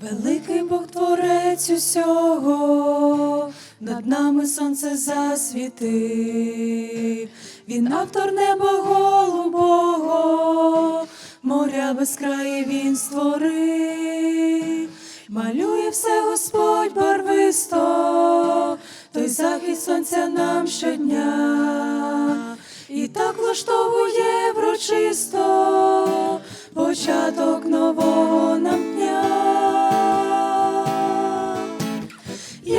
Великий Бог творець усього, над нами сонце засвітив, він автор неба голубого, моря без краї він створив, малює все Господь барвисто, той захід сонця нам щодня, і так влаштовує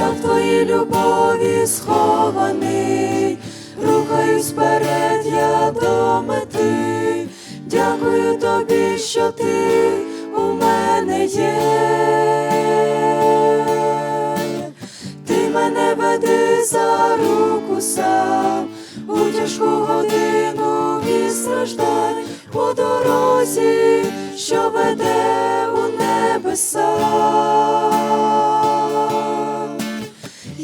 Я в твоїй любові схований, рухаюсь вперед, я до мети. Дякую тобі, що ти у мене є. Ти мене веди за руку сам, у тяжку годину і страждань по дорозі, що веде у небеса.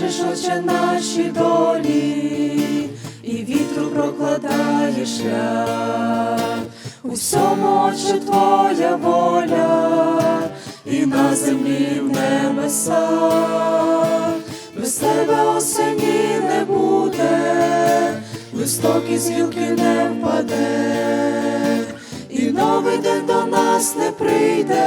Пишеш очі наші долі, і вітру прокладає шлях. У всьому очі твоя воля, і на землі в небесах. Без тебе осені не буде, листок із гілки не впаде, і новий день до нас не прийде,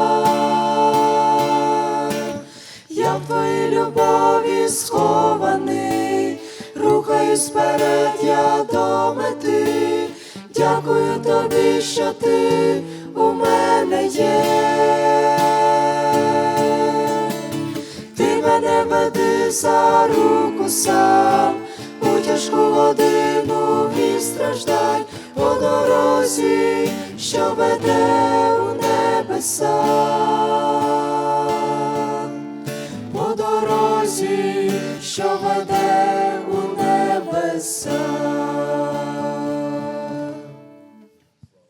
Твоїй любові схований, рухаюсь вперед, я до мети. Дякую тобі, що ти у мене є. Ти мене веди за руку сам, у тяжку годину і страждань по дорозі, що веде у небеса що веде у небеса.